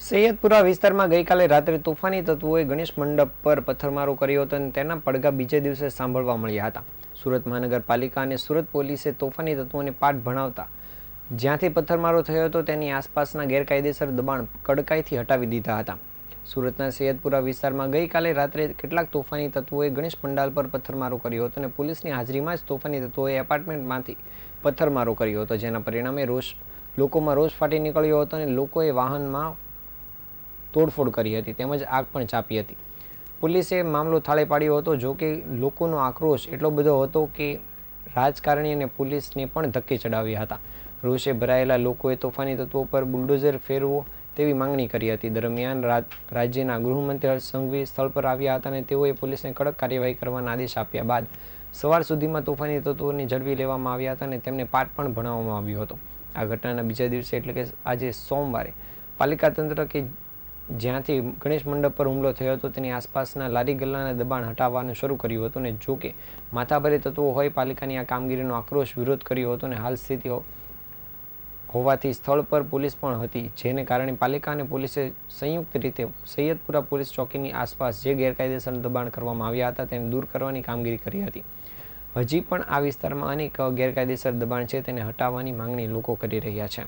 સૈયદપુરા વિસ્તારમાં ગઈકાલે રાત્રે તોફાની તત્વોએ ગણેશ મંડપ પર પથ્થરમારો કર્યો હતો અને તેના પડઘા બીજે દિવસે સાંભળવા મળ્યા હતા. સુરત મહાનગરપાલિકા અને સુરત પોલીસે તોફાની તત્વોને પાઠ ભણાવતા જ્યાંથી પથ્થરમારો થયો હતો તેની આસપાસના ગેરકાયદેસર દબાણ કડકાઈથી હટાવી દીધા હતા. સુરતના સૈયદપુરા વિસ્તારમાં ગઈકાલે રાત્રે કેટલાક તોફાની તત્વોએ ગણેશ પંડાલ પર પથ્થરમારો કર્યો હતો અને પોલીસની હાજરીમાં જ તોફાની તત્વોએ એપાર્ટમેન્ટમાંથી પથ્થરમારો કર્યો હતો, જેના પરિણામે રોષ લોકોમાં રોષ ફાટી નીકળ્યો હતો અને લોકોએ વાહનમાં તોડફોડ કરી હતી, તેમજ આગ પણ ચાપી હતી. પોલીસે મામલો થાળે પાડ્યો હતો, જો કે લોકોનો આક્રોશ એટલો બધો હતો કે રાજકારણી અને પોલીસને પણ ધક્કે ચડાવ્યા હતા. રોષે ભરાયેલા લોકોએ તોફાની તત્વો પર બુલડોઝર ફેરવો તેવી માંગણી કરી હતી. દરમિયાન રાજ્યના ગૃહમંત્રી હર્ષ સંઘવી સ્થળ પર આવ્યા હતા અને તેઓએ પોલીસને કડક કાર્યવાહી કરવાના આદેશ આપ્યા બાદ સવાર સુધીમાં તોફાની તત્વોને ઝડપી લેવામાં આવ્યા હતા અને તેમને પાઠ પણ ભણાવવામાં આવ્યો હતો. આ ઘટનાના બીજા દિવસે એટલે કે આજે સોમવારે પાલિકા તંત્ર કે જ્યાંથી ગણેશ મંડપ પર હુમલો થયો હતો, તેની આસપાસના લારી ગલ્લાના દબાણ હટાવવાનું શરૂ કર્યું હતું અને જોકે માથાભારે તત્વો હોય, પાલિકાની આ કામગીરીનો આક્રોશ વિરોધ કર્યો હતો અને હાલ સ્થિતિ હોવાથી સ્થળ પર પોલીસ પણ હતી, જેને કારણે પાલિકા અને પોલીસે સંયુક્ત રીતે સૈયદપુરા પોલીસ ચોકીની આસપાસ જે ગેરકાયદેસર દબાણ કરવામાં આવ્યા હતા, તેને દૂર કરવાની કામગીરી કરી હતી. હજી પણ આ વિસ્તારમાં અનેક ગેરકાયદેસર દબાણ છે, તેને હટાવવાની માંગણી લોકો કરી રહ્યા છે.